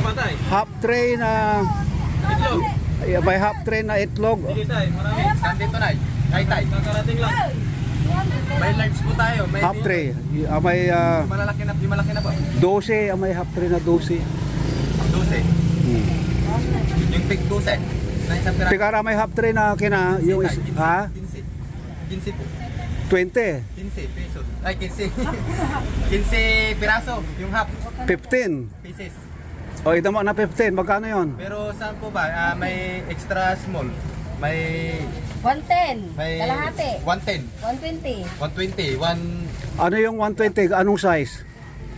Pa tayo? half tray na Itlog. ay, may half tray na itlog. Sige tayo, marami. Nandito na. Tay tay. Kakarating lang. May large po tayo. May Half tray. Ah, may ah, Malalaki na, yung malaki na po. 12, ah, may half tray na 12. 12. Hmm. Yung tig 12. Na isang piraso. Tigara may half tray na kina yung is, ha? 15. 15 po. 20, 15 pesos. Ay, 15. 15 piraso. Yung half 15. pieces. O ito mo na 15, magkano 'yon? Pero saan po ba? Ah, may extra small. May One ten. may Kalahati. 110, One twenty. 120, 1 Ano yung 120? Anong size?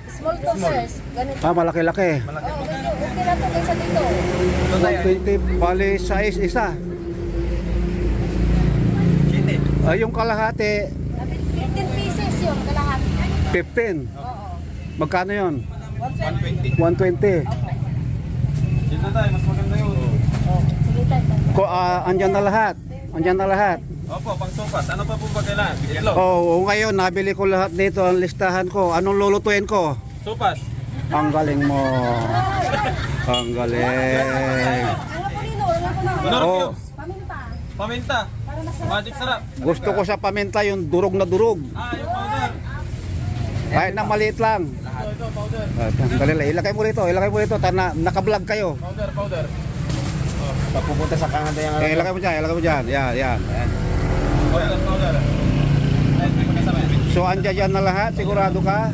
Small to Small. sirs. Ganito. Ah, malaki-laki. malaki Oh, po. okay, okay na to kaysa dito. Ito tayo. 120, bali size isa. Chite. Ah, yung kalahati, 15 pieces yung kalahati. 15. Oo. Magkano 'yon? 120. 120. 120. Dito tayo, mas maganda yun. Oh. Ko ah, andyan na lahat. Andyan na lahat. Opo, pang sopas. Ano pa po ba kailangan? Itlog. Oh, ngayon nabili ko lahat dito ang listahan ko. Anong lulutuin ko? Sopas. Ang galing mo. Ang galing. Ano? Ano? Honor Oh. cubes. Paminta. Magic sarap. Gusto ko sa paminta yung durog na durog. Ah, yung powder. Kahit na maliit lang. Ito, powder. Ah, Dali lang. Ilagay mo rito. Ilagay mo rito. Tana, naka-vlog kayo. Powder, powder. Papupunta sa kanada yung Eh, ilagay mo dyan. Ilagay mo dyan. Yan, yan. Powder, powder. Yan. So, andyan dyan na lahat. Sigurado ka?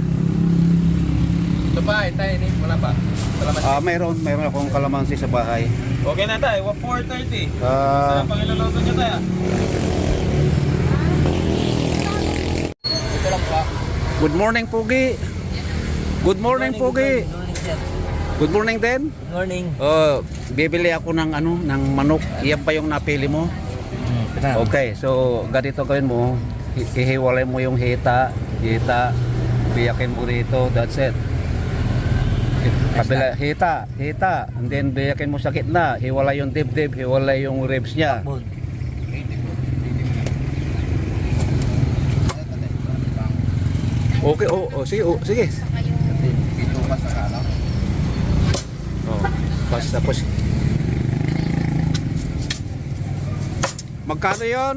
Ito pa, tayo ni. Wala pa. Salamat. Ah, mayroon. Mayroon akong kalamansi sa bahay. Okay na tayo. 4.30. Ah, Sarap ang iluluto nyo tayo. Ito lang po. Good morning, Pugi. Good morning, Pugi. Good morning din. Good morning. Oh, bibili ako ng ano, ng manok. Iyan pa yung napili mo? Okay, so ganito gawin mo. Hi- Ihiwalay mo yung hita, hita, biyakin mo rito, that's it. Kabila, hita, hita, and then biyakin mo sa gitna, hiwalay yung dibdib, hiwalay yung ribs niya. Okay, oh, oh sige, oh, sige. Ito pa sa kalaw. Basta tapos. Magkano yon?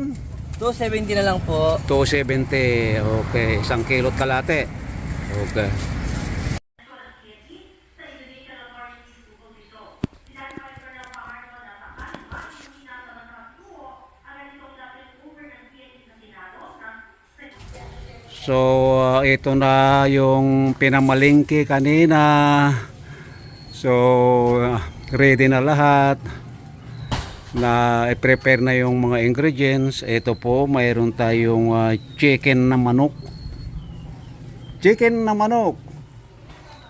270 na lang po. 270. Okay, isang kilot kalate. Okay. So, uh, ito na yung pinamalingki kanina. So, uh, ready na lahat na i-prepare na yung mga ingredients. Ito po, mayroon tayong uh, chicken na manok. Chicken na manok.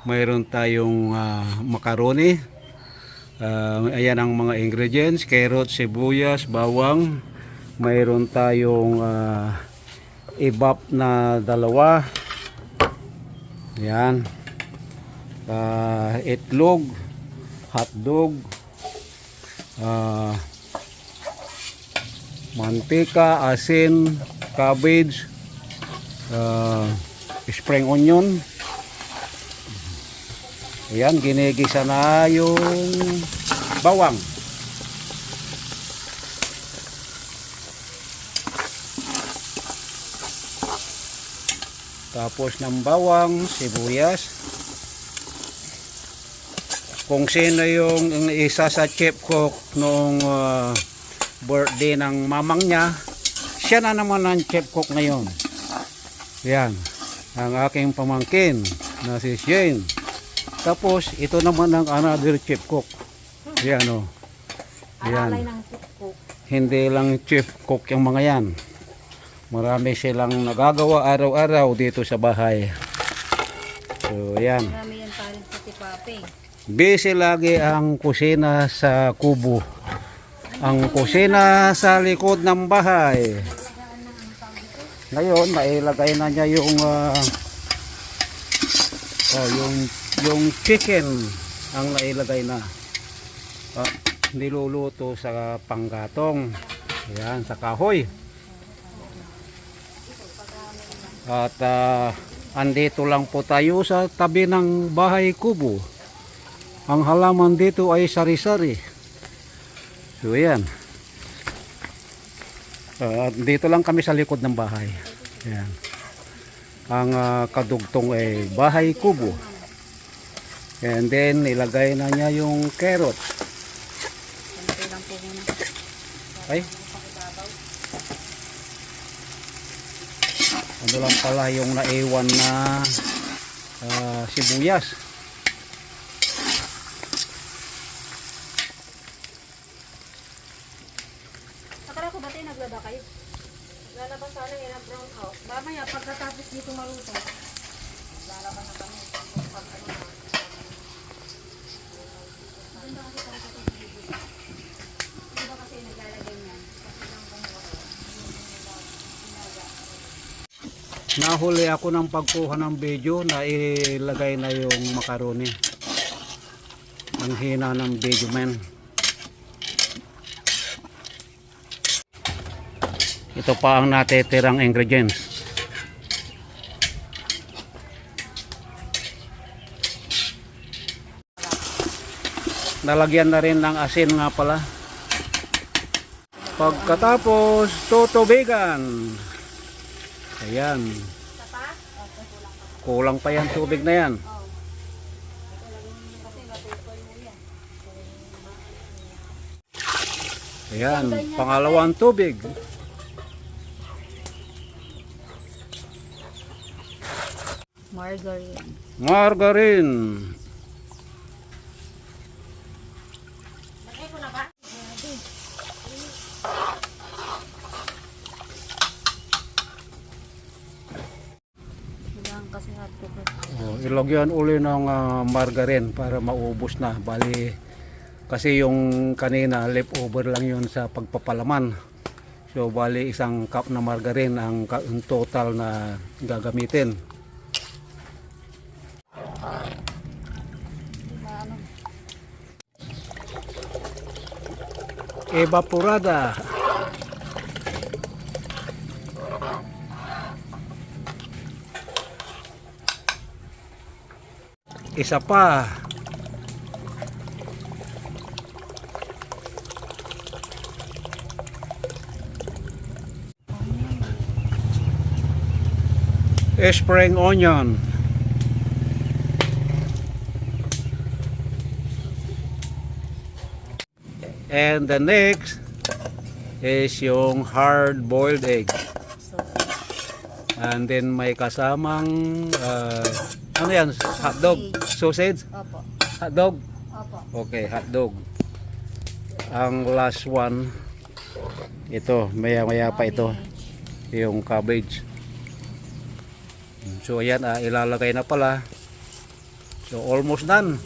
Mayroon tayong uh, macaroni. Uh, ayan ang mga ingredients. Carrot, sibuyas, bawang. Mayroon tayong uh, ibap na dalawa. Ayan. Uh, itlog, hotdog, uh, mantika, asin, cabbage, uh, spring onion. Ayan, ginigisa na yung bawang. Tapos ng bawang, sibuyas. Kung sino yung isa sa chef cook noong uh, birthday ng mamang niya, siya na naman ang chef cook ngayon. Yan. Ang aking pamangkin na si Shane. Tapos ito naman ang another chef cook. Yan o. Yan. Ng cook. Hindi lang chef cook yung mga yan. Marami silang nagagawa araw-araw dito sa bahay. So, yan. Marami yan parin sa tipape. Busy lagi ang kusina sa kubo. Ang kusina sa likod ng bahay. Ngayon, nailagay na niya yung ah, oh, yung yung chicken ang nailagay na. Ah, niluluto sa panggatong. Yan, sa kahoy. At ah, andito lang po tayo sa tabi ng bahay kubo. Ang halaman dito ay sari-sari. So yan. Ah, dito lang kami sa likod ng bahay. Yan. Ang ah, kadugtong ay bahay kubo. And then ilagay na niya yung carrot. Ay. Ano lang pala yung naiwan na ah, sibuyas. Akala ko ba tayo naglaba kayo? Lalabas sana yan ang brown out. Mamaya pagkatapos dito maluto. Lalabas na kami. Na. Maganda kasi naglalagay niyan? Kasi lang. Nahuli ako ng pagkuha ng video na ilagay na yung macaroni. Ang hina ng video man. Ito pa ang natitirang ingredients. Nalagyan na rin ng asin nga pala. Pagkatapos, tutubigan. Ayan. Kulang pa yan tubig na yan. Ayan, pangalawang tubig. Margarine. Margarine. Oh, ilagyan uli ng ah, margarine para maubos na. Bali, kasi yung kanina leftover lang yun sa pagpapalaman. So, bali isang cup na margarine ang total na gagamitin. Evaporada. Isa pa. Spring onion. And the next is yung hard boiled egg. And then may kasamang uh, ano yan? Hotdog? Sausage? Opo. Hotdog? Opo. Okay, hotdog. Ang last one, ito, maya maya pa ito, yung cabbage. So ayan, ah, ilalagay na pala. So almost done.